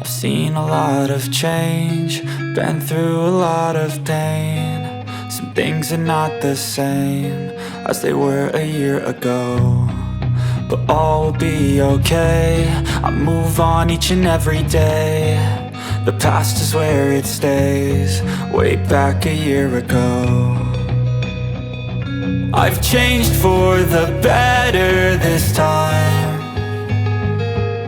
I've seen a lot of change, been through a lot of pain. Some things are not the same as they were a year ago. But all will be okay. I move on each and every day. The past is where it stays, way back a year ago. I've changed for the better this time.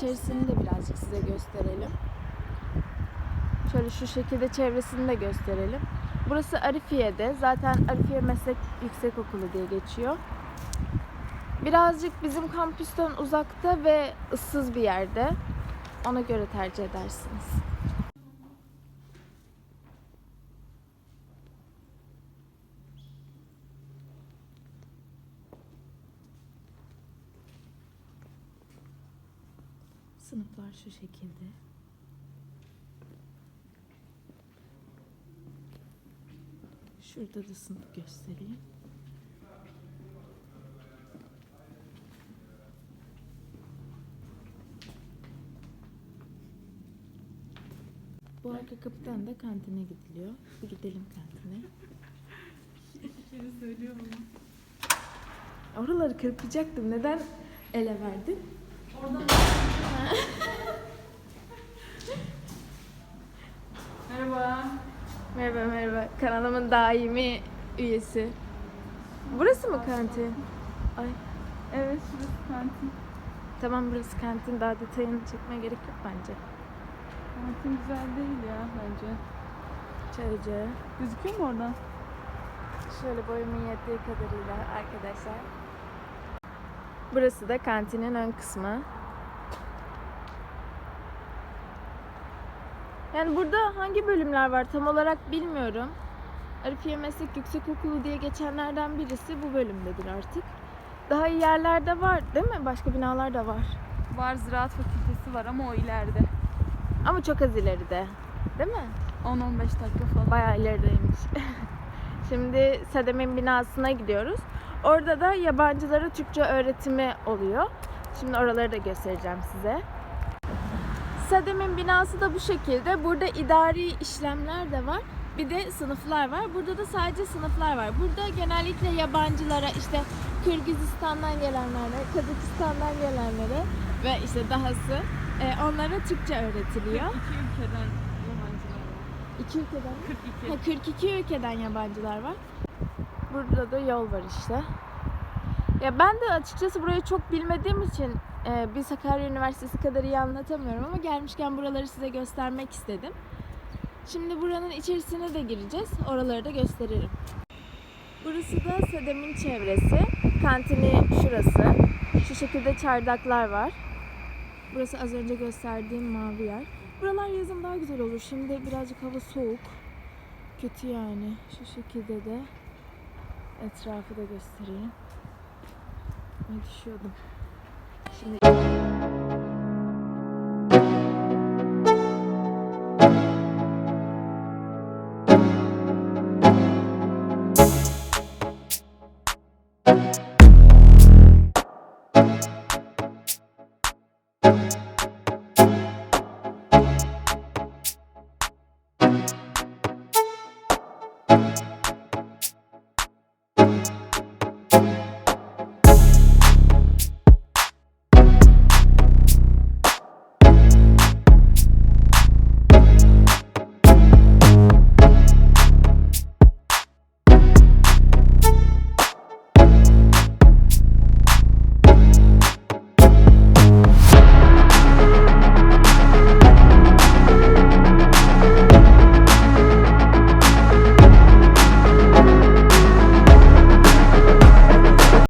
İçerisini de birazcık size gösterelim. Şöyle şu şekilde çevresini de gösterelim. Burası Arifiye'de. Zaten Arifiye Meslek Yüksekokulu diye geçiyor. Birazcık bizim kampüsten uzakta ve ıssız bir yerde. Ona göre tercih edersiniz. Sınıflar şu şekilde. Şurada da sınıf göstereyim. Bu arka kapıdan da kantine gidiliyor. Bir gidelim kantine. Oraları kırpacaktım. Neden ele verdin? Merhaba. Merhaba merhaba. Kanalımın daimi üyesi. Burası mı kantin? Ay Evet, şurası kantin. tamam burası kantin. Daha detayını çekmeye gerek yok bence. Kantin güzel değil ya bence. Çaycı. Gözüküyor mu oradan? Şöyle boyumun yettiği kadarıyla arkadaşlar. Burası da kantinin ön kısmı. Yani burada hangi bölümler var tam olarak bilmiyorum. Arifiye Meslek Yüksekokulu diye geçenlerden birisi bu bölümdedir artık. Daha iyi yerlerde var değil mi? Başka binalar da var. Var ziraat fakültesi var ama o ileride. Ama çok az ileride. Değil mi? 10-15 dakika falan. Bayağı ilerideymiş. Şimdi Sedem'in binasına gidiyoruz. Orada da yabancılara Türkçe öğretimi oluyor. Şimdi oraları da göstereceğim size. Sedem'in binası da bu şekilde. Burada idari işlemler de var. Bir de sınıflar var. Burada da sadece sınıflar var. Burada genellikle yabancılara işte Kırgızistan'dan gelenlere, Kazakistan'dan gelenlere ve işte dahası e, onlara Türkçe öğretiliyor. İki ülkeden yabancılar var. İki ülkeden mi? 42. Ha, 42 ülkeden yabancılar var. Burada da yol var işte. Ya ben de açıkçası burayı çok bilmediğim için e, bir Sakarya Üniversitesi kadar iyi anlatamıyorum ama gelmişken buraları size göstermek istedim. Şimdi buranın içerisine de gireceğiz. Oraları da gösteririm. Burası da Sedem'in çevresi. Kantini şurası. Şu şekilde çardaklar var. Burası az önce gösterdiğim mavi yer. Buralar yazın daha güzel olur. Şimdi birazcık hava soğuk. Kötü yani. Şu şekilde de etrafı da göstereyim. Ay düşüyordum. 싶네요.